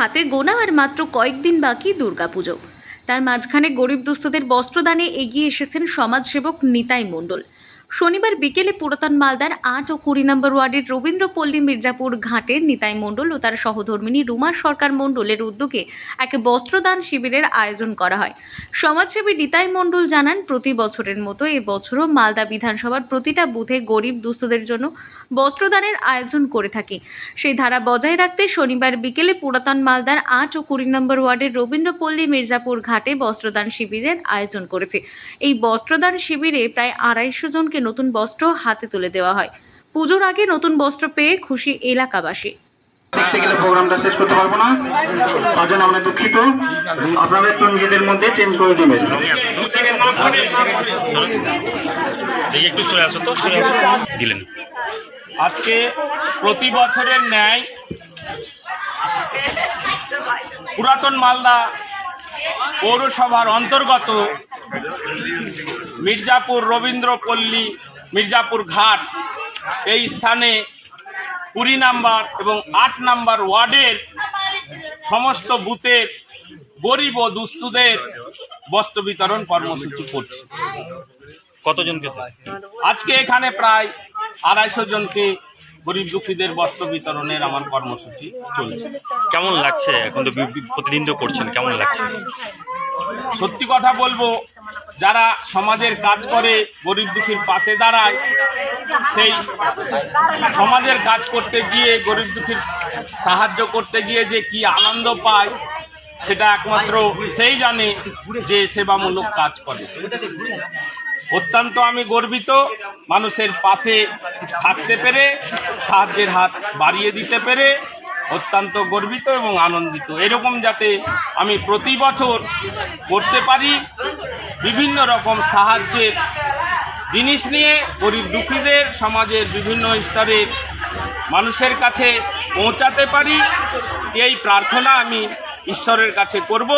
হাতে গোনা আর মাত্র কয়েকদিন বাকি দুর্গাপুজো। তার মাঝখানে গরিব দুস্থদের বস্ত্রদানে এগিয়ে এসেছেন সমাজসেবক নিতাই মণ্ডল। শনিবার বিকেলে পুরাতন মালদার আট ও কুড়ি নম্বর ওয়ার্ডের রবীন্দ্রপল্লী মির্জাপুর ঘাটের নিতাই মণ্ডল ও তার সহধর্মিনী রুমা সরকার মণ্ডলের উদ্যোগে এক বস্ত্রদান শিবিরের আয়োজন করা হয়। সমাজসেবী নিতাই মণ্ডল জানান, প্রতি বছরের মতো এবছরও মালদা বিধানসভার প্রতিটা বুথে গরিব দুস্থদের জন্য বস্ত্রদানের আয়োজন করে থাকি। সেই ধারা বজায় রাখতে শনিবার বিকেলে পুরাতন মালদার আট ও কুড়ি নম্বর ওয়ার্ডের রবীন্দ্রপল্লী মির্জাপুর ঘাটে বস্ত্রদান শিবিরের আয়োজন করেছে। এই বস্ত্রদান শিবিরে প্রায় আড়াইশো জনকে নতুন বস্ত্র হাতে তুলে দেওয়া হয়। পুজোর আগে নতুন বস্ত্র পেয়ে খুশি এলাকাবাসী। দেখতে গেলে প্রোগ্রামটা শেষ করতে পারব না। তার জন্য আমরা দুঃখিত। আপনারা একটু নিজেদের মধ্যে চেঞ্জ করে নেবেন এই একটু সরে আসো তো সরে আসো। দিলেন। আজকে প্রতি বছরের ন্যায় পুরাতন মালদা পৌরসভার অন্তর্গত মির্জাপুর রবীন্দ্রপল্লী মির্জাপুর ঘাট এই স্থানে কুড়ি নাম্বার এবং আট নাম্বার ওয়ার্ডের সমস্ত বুথের গরিব ও দুস্থদের বস্ত্র বিতরণ কর্মসূচি করছে। কতজনকে? আজকে এখানে প্রায় আড়াইশো জনকে গরিব দুঃখীদের বস্ত্র বিতরণের আমার কর্মসূচি চলছে। কেমন লাগছে? এখন তো প্রতিদিন তো করছেন কেমন লাগছে? সত্যি কথা বলব, যারা সমাজের কাজ করে, গরিব দুঃখীর পাশে দাঁড়ায়, সেই সমাজের কাজ করতে গিয়ে, গরিব দুঃখীর সাহায্য করতে গিয়ে যে কি আনন্দ পায়, সেটা একমাত্র সেই জানে যে সেবামূলক কাজ করে। অত্যন্ত আমি গর্বিত, মানুষের পাশে থাকতে পেরে, সাহায্যের হাত বাড়িয়ে দিতে পেরে অত্যন্ত গর্বিত এবং আনন্দিত। এরকম যাতে আমি প্রতি বছর করতে পারি, বিভিন্ন রকম সাহায্যের জিনিস নিয়ে গরিব দুঃখীদের সমাজের বিভিন্ন স্তরের মানুষের কাছে পৌঁছাতে পারি, এই প্রার্থনা আমি ঈশ্বরের কাছে করব।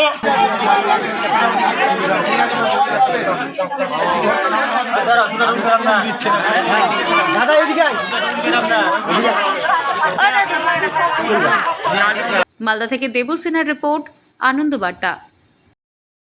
মালদা থেকে দেবসেনার রিপোর্ট আনন্দবার্তা